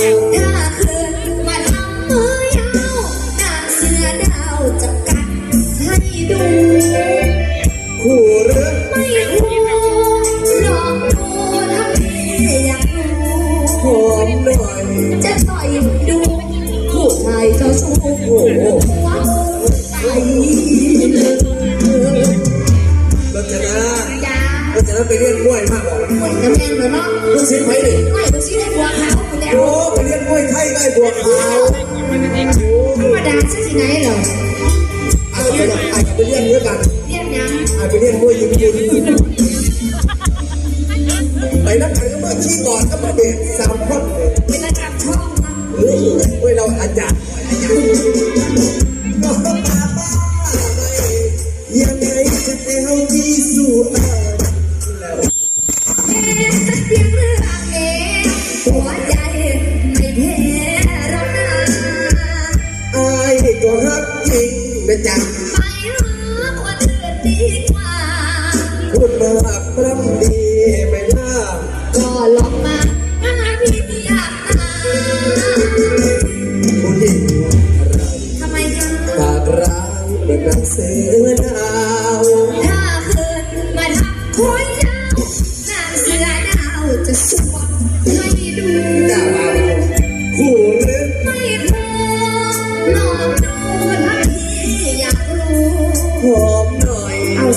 จะต่อยดูผู้ชายเจ้าชู้โอ้โหหัวไปเลยรจนาจ้ารจนาไปเรียนมวยมากบอกหมดกระแมงเลยเนาะลูกศิษย์ไปดิ วยไทยได้บัวขาวธรรมดาซะที่ไหนเหรออาจจะอาจจะไปเรียนด้วยกันเรียกยังอาจไปเรียนมวยยิงยิงไปนักขันก็มาขี้ก่อนก็มาเด็กสามคนเลยเป็น ริงนะจ๊ะไปหาคนอื่นดีกว่า พูดมาพร่ำดีไม่ล่าก็ลองมาหาพี่ที่อยากตายผู้หญิงอะไรทำไมคะปากร้ายเป็นดังเสือดาว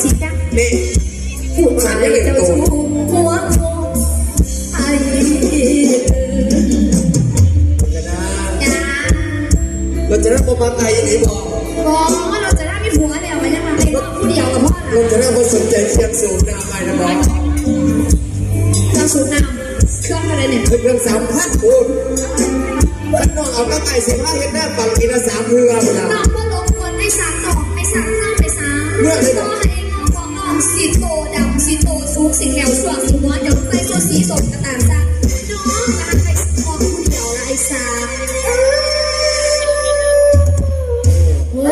สิจ๊ะนี่ผู้ชายเจ้าชู้หัวโตไอ้เราจะรับประมาไงอย่างนี้บอกบอกว่าเราจะได้ไม่ผัวแล้วมันยังมาให้น้องผู้เดียวกับพ่อเรานะจะได้มาสนใจเทียบสูงดาวไปนะบอกเราสูบน้ำเครื่องอะไรเนี่ยเครื่องสามพันคูณขันน้องเอาตั้งไก่สิบห้าเห็นหน้าฝั่งอีละสามเรือหมดแล้วน้องก็ลงคนให้สามดอกให้สามข้างไปสามก็ให้น้อง แถวช่วงสุดหัดดอกไฟโซสีสมกระต่างซะน้องตาไอ้สมองคุณเดียวไรซ่า